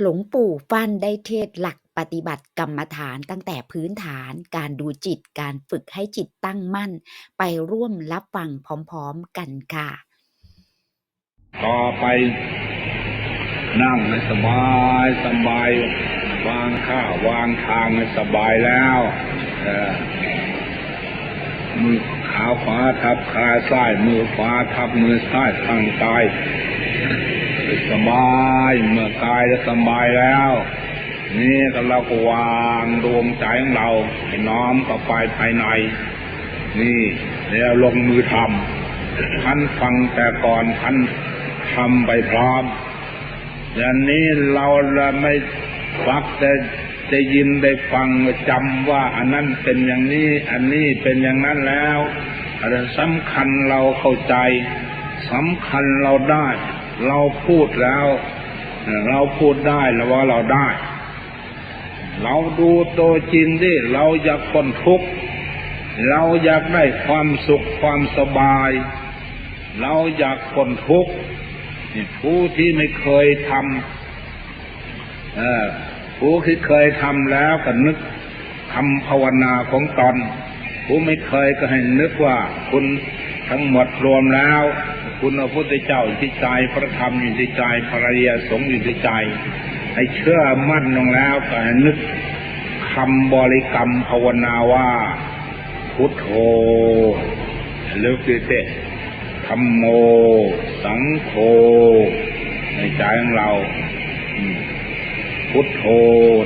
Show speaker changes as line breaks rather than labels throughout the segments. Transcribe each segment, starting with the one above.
หลวงปู่ฟั่นได้เทศหลักปฏิบัติกรรมฐานตั้งแต่พื้นฐานการดูจิตการฝึกให้จิตตั้งมั่น ไปร่วมรับฟังพร้อมๆกันค่ะ
ต่อไป นั่งให้สบายสบายวางข้าวางทางให้สบายแล้วมือขาขวาทับขาซ้ายมือขวาทับมือซ้ายทางกาย สบายเมื่อกายจะสบายแล้ว นี่ก็เราก็วางดวงใจของเราให้น้อมเข้าไปภายใน นี่แล้วลงมือทำท่านฟังแต่ก่อนท่านทำไปพร้อมอย่างนี้เราละไม่ฟักแต่ได้ยินได้ฟังจำว่าอันนั้นเป็นอย่างนี้ อันนี้เป็นอย่างนั้นแล้วอันสำคัญเราเข้าใจสำคัญเราได้ เราพูดแล้ว เราพูดได้แล้วว่าเราได้ เราดูตัวจริงดิเราอยากพ้นทุกข์เราอยากได้ความสุขความสบาย เราอยากพ้นทุกข์ผู้ที่ไม่เคยทำผู้ที่เคยทำแล้วก็นึกทำภาวนาของตอน ผู้ไม่เคยก็ให้นึกว่าคุณ ทั้งหมดรวมแล้ว คุณพระพุทธเจ้าอยู่ที่ใจพระธรรมอยู่ที่ใจพระริยสงฆ์อยู่ที่ใจ ให้เชื่อมั่นลงแล้วก็นึกคำบริกรรมภาวนาว่า พุทโธลึกดิเตธรรมโม สังโฆในใจของเรา พุทโธ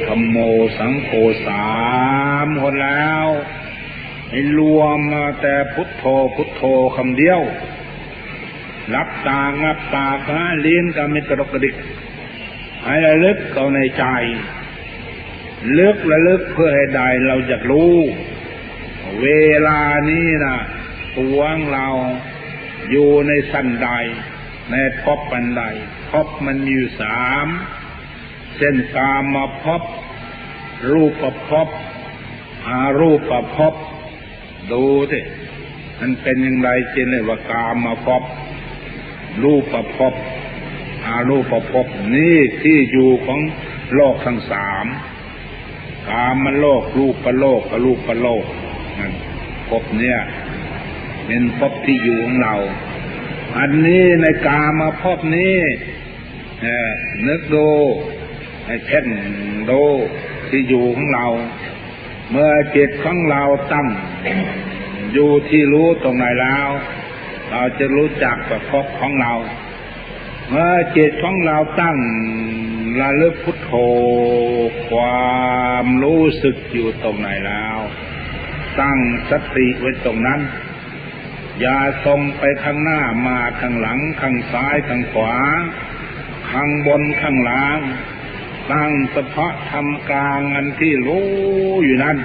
ธรรมโม สังโฆสามคนแล้ว ให้รวมมาแต่พุทโธพุทโธคำเดียวรับตางับตาก็ให้ลิ้นก็ไม่กระดกกระดิกให้ระลึกเข้าในใจลึกระลึกเพื่อให้ได้เราจะรู้ เวลานี้นะตัวงเราอยู่ในสันใด ในภพปันใดภพมันมีอยู่สามเส้นกามาภพรูปภพอารูปภพ ดูสิมันเป็นอย่างไรเจนเลยว่ากามาภพรูปภพบอารูปภพบนี่ที่อยู่ของโลกทั้งสามกามมันโลก รูปประโลกอรูปประโลกนั่นภพเนี่ย เป็นภพที่อยู่ของเรา อันนี้ในกามาภพนี้เนึกดูให้เพ่งดูที่อยู่ของเรา เมื่อจิตของเราตั้งอยู่ที่รู้ตรงไหนแล้ว เราจะรู้จักกับภพของเรา เมื่อจิตของเราตั้งระลึกพุทโธ ความรู้สึกอยู่ตรงไหนแล้ว ตั้งสติไว้ตรงนั้น อย่าส่งไปข้างหน้ามาข้างหลังข้างซ้ายข้างขวา ข้างบนข้างล่าง ตั้งเฉพาะทำกลางอันที่รู้อยู่นั้น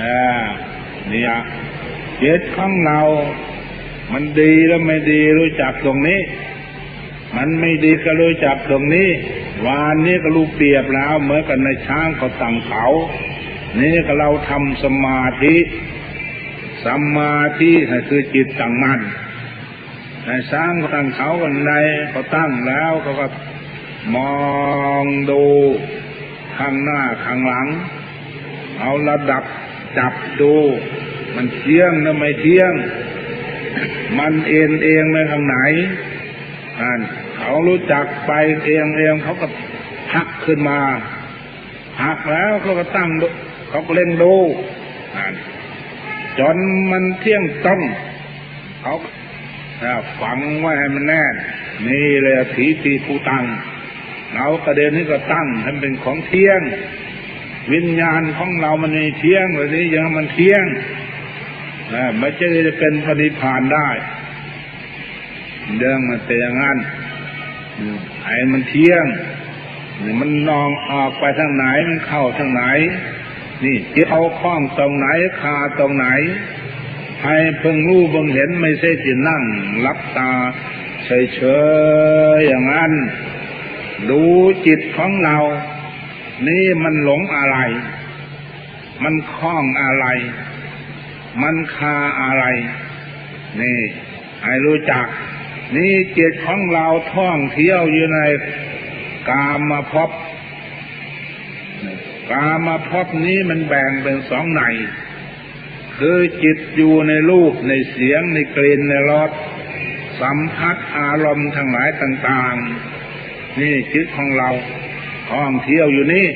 อ่าเนี่ยจิตของเรา มันดีแล้วไม่ดีรู้จักตรงนี้ มันไม่ดีก็รู้จักตรงนี้ วานนี้ก็รู้เปรียบแล้วเหมือนกันในช้างเขาตั้งเขา นี่ก็เราทำสมาธิสมาธิคือจิตตั้งมั่นในสร้างเขาตั้งเขากันใดเขาตั้งแล้วเขาก็ มองดูข้างหน้าข้างหลัง เอาระดับจับดู มันเที่ยงหรือไม่เที่ยง มันเอ็นเองไปทางไหนอ่านเขารู้จักไปเองเองเขาก็พักขึ้นมาหักแล้วเขาก็ตั้งเขาก็เล่นดูอ่านจนมันเที่ยงต้องเขาฝังไว้ให้มันแน่นนี่เลยผีตีผู้ตัง เรากระเด็นนี้ก็ตั้งให้เป็นของเที่ยง วิญญาณของเรามันม่เที่ยงเลยนี้ยังมันเที่ยงไมันจะเป็นปณิพานได้เรื่องมันเป็นอย่างนั้นไอ้มันเที่ยงมันนองออกไปทางไหนมันเข้าทางไหน นี่จิตเอาคล้องตรงไหนคาตรงไหน ให้เพิ่งรู้เบิ่งเห็นไม่ใช่จินั่งรับตาเฉยๆอย่างนั้น ดูจิตของเรา นี่มันหลงอะไร มันคล้องอะไร มันคาอะไร นี่ให้รู้จัก นี่จิตของเราท่องเที่ยวอยู่ในกามาพบกามาพบนี้มันแบ่งเป็นสองในคือจิตอยู่ในรูปในเสียงในกลิ่นในรสสัมผัสอารมณ์ทั้งหลายต่าง ๆ นี่จิตของเราท่องเที่ยวอยู่นี่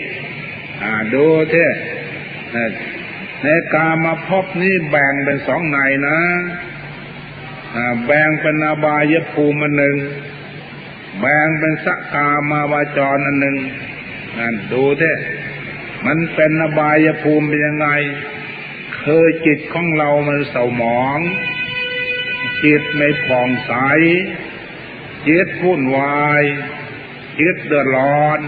ดูเท่ในกามาพบนี้แบ่งเป็นสองในนะแบ่งเป็นอบายภูมินหนึ่ง แบ่งเป็นสกามาวาจรอันหนึ่งนั่นดูเท่มันเป็นอบายภูมิเป็นยังไง เคยจิตของเรามันเศร้าหมอง จิตไม่ผ่องใส จิตพุ่นวาย จิตเดือดร้อน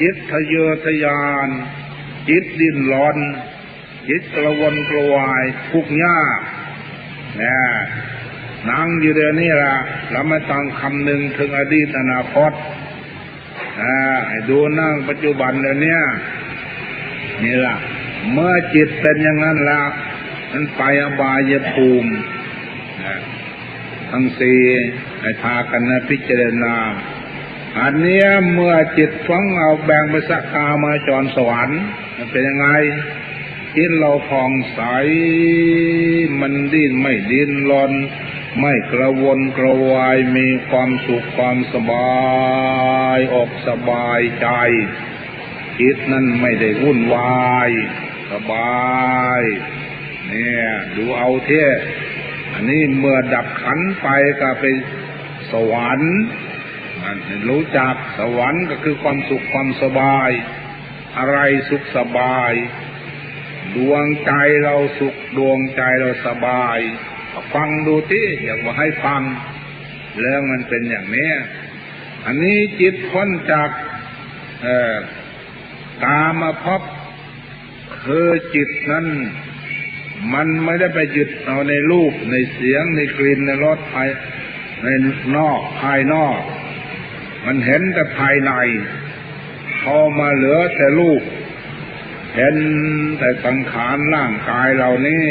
จิตทะเยอทะยาน จิตดิ้นรนจิตกระวนกระวายทุกข์ยากนะนั่งอยู่เดี๋ยวนี้ละเราไม่ต้องคำหนึ่งถึงอดีตอนาคตอ่าให้ดูนั่งปัจจุบันเดี๋ยวนี้นี่ล่ะเมื่อจิตเป็นอย่างนั้นล้วมันไปอบายภูมิทั้งสี่ให้พากันนะพิจารณา อันเนี้ยเมื่อจิตฟังเอาแบ่งไปสักกามาจรสวรรค์มันเป็นยังไงจิตเราผ่องใสมันดิ้นไม่ดิ้นรนไม่กระวนกระวายมีความสุขความสบายอกสบายใจ จิตนั้นไม่ได้วุ่นวาย สบาย เนี่ยดูเอาเท่อันนี้เมื่อดับขันไปก็ไปสวรรค์ รู้จักสวรรค์ก็คือความสุขความสบาย อะไรสุขสบาย ดวงใจเราสุขดวงใจเราสบาย ฟังดูที่อยากมาให้ฟังเรื่องมันเป็นอย่างนี้อันนี้จิตพ้นจากเอ่อกามาพบคือจิตนั้น มันไม่ได้ไปยึดเอาในรูปในเสียงในกลิ่นในรสภายในนอกภายนอก มันเห็นแต่ภายใน พอมาเหลือแต่รูปเห็นแต่สังขารร่างกายเหล่านี้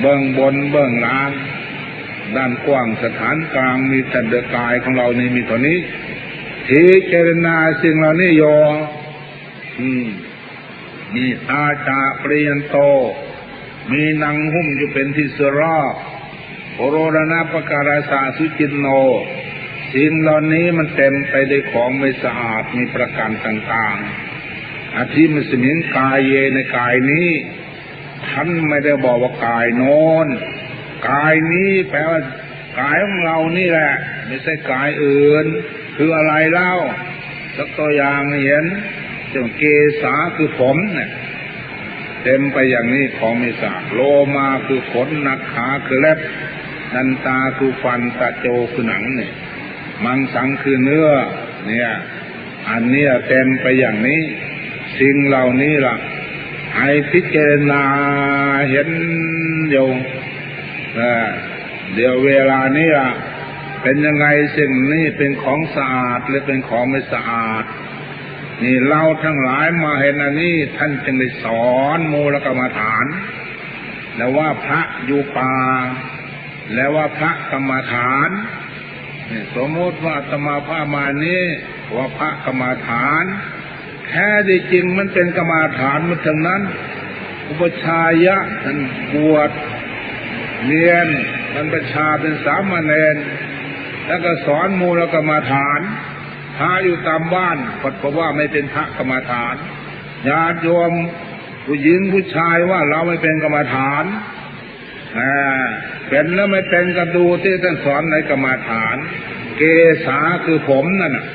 เบื้องบนเบื้องล่าง ด้านกว้างสถานกลางมีแต่เดือกายของเรานี่มีเท่านี้ทีเจรณาสิ่งเหล่านี้โยอืมมีตาจาปริยันโต มีนางหุ้มอยู่เป็นที่สรอบโรรณปการาสาสุจินโน สิ่งเหล่านี้มันเต็มไปด้วยของไม่สะอาดมีประการต่างๆอาทิมสมิงกายเยในกายนี้ท่านไม่ได้บอกว่ากายโน้นกายนี้แปลว่ากายของเรานี่แหละ ไม่ใช่กายอื่น คืออะไรเล่าสักตัวอย่างเห็นเจ้าเกษาคือผมเนี่ยเต็มไปอย่างนี้ของไม่สะอาดโลมาคือขนนักขาคือเล็บนันตาคือฟันตะโจคือหนังเนี่ย มังสังคือเนื้อ เนี่ย อันเนี้ยเต็มไปอย่างนี้ สิ่งเหล่านี้ล่ะให้พิจารณาเห็นอยู่เดี๋ยวเวลานี้ล่ะเป็นยังไงสิ่งนี้เป็นของสะอาดหรือเป็นของไม่สะอาด นี่เราทั้งหลายมาเห็นอันนี้ท่านจึงได้สอนมูลกรรมฐาน แล้วว่าพระอยู่ป่าแล้วว่าพระกรรมฐาน สมมติว่าอาตมาพามานี้ว่าพระกรรมฐาน แท้จริงมันเป็นกรรมฐานมันทั้งนั้น อุปชายะท่านบวชเรียนบรรพชาเป็นสามเณรแล้วก็สอนมูลกรรมฐานพระอยู่ตามบ้านกดเพราะว่าไม่เป็นพระกรรมฐานญาติโยมผู้หญิงผู้ชายว่าเราไม่เป็นกรรมฐานอ่า เป็นแล้วไม่เป็นก็ดูที่ท่านสอนในกรรมฐาน เกษาคือผมนั่นน่ะ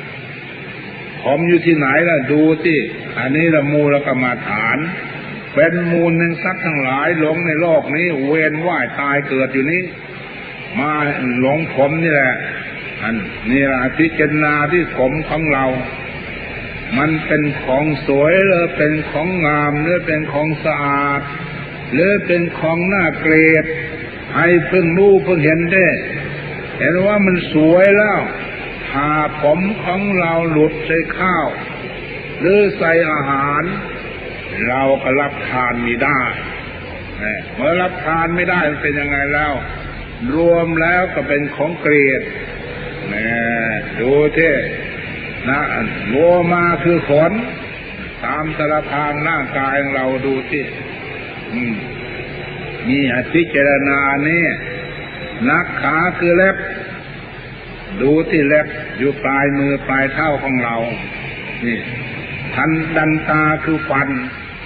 ผมอยู่ที่ไหนล่ะดูที่อันนี้ละมูลกรรมฐาน เป็นมูลหนึ่งสัตว์ทั้งหลายหลงในโลกนี้ เวียนว่ายตายเกิดอยู่นี้ มาหลงผมนี่แหละอันนี่ละพิจารณาที่ผมของเรา มันเป็นของสวยหรือเป็นของงามหรือเป็นของสะอาด หรือเป็นของน่าเกลียด ให้เพิ่งรู้เพิ่งเห็นได้เห็นว่ามันสวยแล้วหาผมของเราหลุดใส่ข้าว หรือใส่อาหาร เราก็รับทานไม่ได้เมื่อรับทานไม่ได้มันเป็นยังไงแล้ว รวมแล้วก็เป็นของเกลียดดูเท่นะโลมาคือขน ตามสารพางร่างกายของเราดูที่อืม มีให้พิจารณาเนี่ยนักขาคือเล็บ ดูที่เล็บอยู่ปลายมือปลายเท้าของเรา นี่ทันดันตาคือฟัน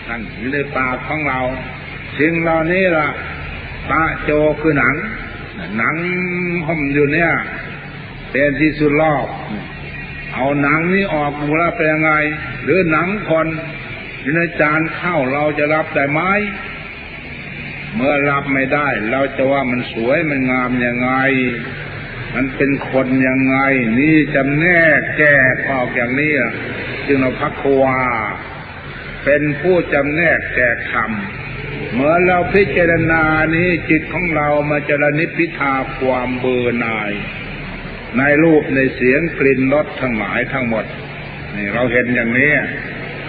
นั่นอยู่ในปากของเรา สิ่งเหล่านี้ล่ะตาโจคือหนัง หนังห่มอยู่เนี่ยเป็นที่สุดรอบ เอาหนังนี้ออกดูลวเป็นยังไง หรือหนังคนอยู่ในจานข้าวเราจะรับได้ไหม เมื่อรับไม่ได้ เราจะว่ามันสวยมันงามยังไง มันเป็นคนยังไง นี่จำแนกแก้ออกอย่างนี้จึงเราพักควาเป็นผู้จำแนกแจกธรรมเมื่อเราพิจารณานี้จิตของเรามาจรณิพิทาความเบื่อหน่าย ในรูปในเสียงกลิ่นรสทั้งหลายทั้งหมด นี่เราเห็นอย่างนี้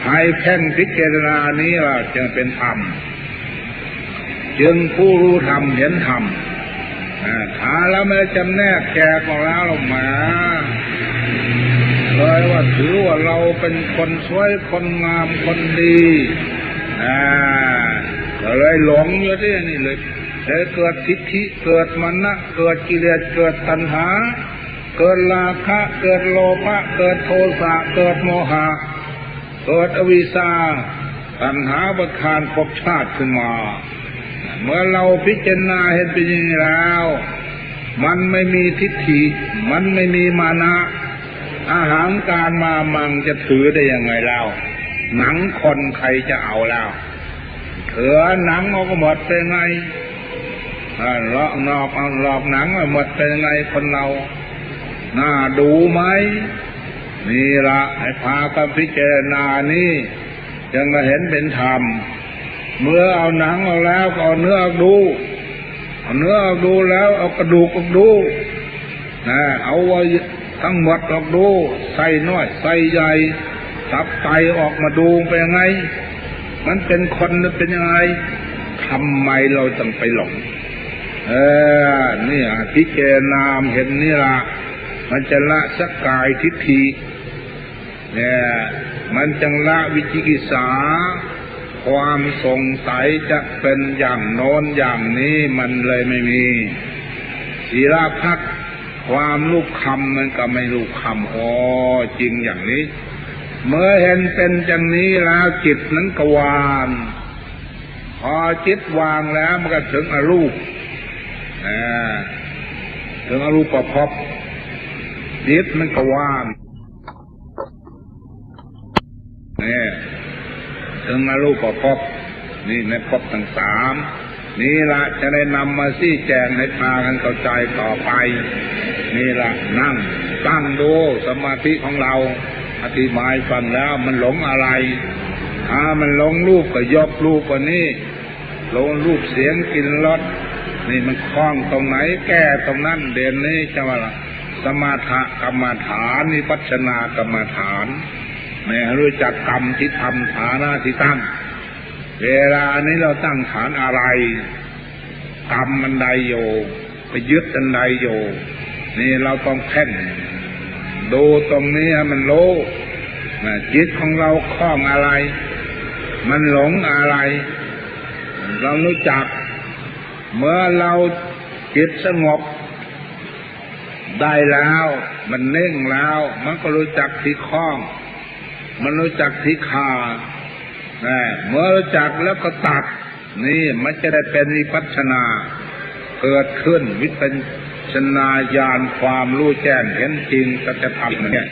ให้แพ่งพิจารณานี้ล่ะจึงเป็นธรรม จึงผู้รู้ธรรมเห็นธรรมอ่าถ้าแล้วไม่จำแนกแจกออกแล้วหรอกมาเลยว่าถือว่าเราเป็นคนสวยคนงามคนดีอ่าก็เลยหลงอยู่ที่นี่เลยเลยเกิดทิฏฐิเกิดมณะเกิดกิเลสเกิดตัณหา เกิดราคะเกิดโลภะเกิดโทสะเกิดโมหะ เกิดอวิชชาตัณหาประคานภพชาติขึ้นมา เมื่อเราพิจารณาเห็นเป็นอย่างนี้แล้ว มันไม่มีทิฏฐิ มันไม่มีมานะ อาหารการมามังจะถือได้ยังไงแล้วหนังคนใครจะเอาแล้วเถือหนังเอาก็หมดเป็นไงอลอกนอกเอาหลอกหนังเอาหมดเป็นไงคนเราน่าดูไหมนี่ละให้พากันพิจารณานี่จึงจะเห็นเป็นธรรม เมื่อเอาหนังเอาแล้วก็เอาเนื้อออกดูเอาเนื้อออกดูแล้ว เอากระดูกออกดูนะเอาไว้ทั้งหมดออกดูใส่น้อยใส่ใหญ่ตับไตออกมาดูเป็นยังไง มันเป็นคนเป็นยังไงทำไมเราต้องไปหลงเออนี่ยพิจารณาเห็นนี่ละมันจะละสกกายทิฏฐิเนี่ยมันจังละวิจิกิจฉา ความสงสัยจะเป็นอย่างโน้นอย่างนี้มันเลยไม่มีศีลพักความลูกคำมันก็ไม่ลูกคำอ๋อจริงอย่างนี้ เมื่อเห็นเป็นอย่างนี้แล้วจิตนั้นก็วางพอจิตวางแล้วมันก็ถึงอรูปถึงอรูปภพจิตมันก็ว่างนี่ ถึงอรูปภพนี่ในภพทั้งสามนี่ละจะได้นำมาซี่แจงให้พากันเข้าใจต่อไป นี่ละนั่ง ตั้งดูสมาธิของเรา อธิบายฟังแล้วมันหลงอะไร ถ้ามันหลงรูปก็ยกรูปกว่านี้หลงรูปเสียงกลินรสนี่มันคล้องตรงไหนแก้ตรงนั้นเด่นนี้จะว่าล่ะสมาธกรรมฐานนิพัชนากรรมฐาน ไม่รู้จักกรรมที่ทำฐานะที่ตั้ง เวลานี้เราตั้งฐานอะไร กรรมมันใดโยไปยึดอันใดโยนี่เราต้องแพ่นดูตรงนี้มันรู้นะจิตของเราคล้องอะไร มันหลงอะไร เรารู้จัก เมื่อเราจิตสงบ ได้แล้ว มันเน่งแล้ว มันก็รู้จักที่คล้อง มันรู้จักที่ขานะเมื่อรู้จักแล้วก็ตัด นี่มันจะได้เป็นวิปัสนา เกิดขึ้นวิปัสสนาญาณความรู้แจ้งเห็นจริงสัจธรรมเนี่ย